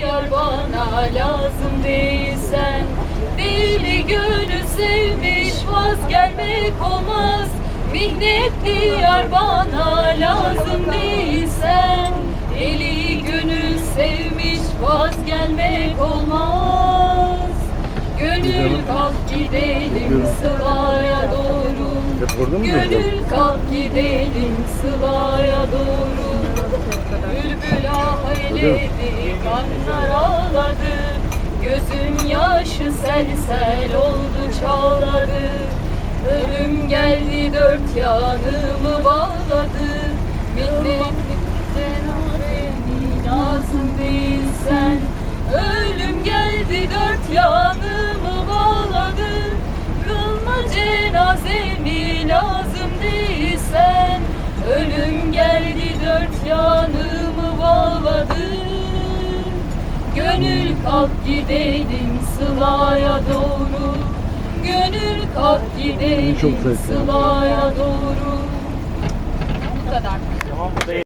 Yar bana lazım değilsen. Deli gönül sevmiş vaz gelmek olmaz. Minnetli yar bana lazım değilsen. Eli gönül sevmiş vaz gelmek olmaz. Gönül kalk gidelim sılaya doğru. Gönül kalk gidelim sılaya doğru kanlar ağladı Gözüm yaşı sel sel oldu çağladı. Ölüm geldi dört yanımı bağladı. Minnetli cenabeni lazım değilsen. Ölüm geldi dört yanımı bağladı. Kılma cenazemi lazım değilsen. Ölüm Gönül kalk gidelim sılaya doğru. Gönül kalk gidelim sılaya doğru. Bu kadar.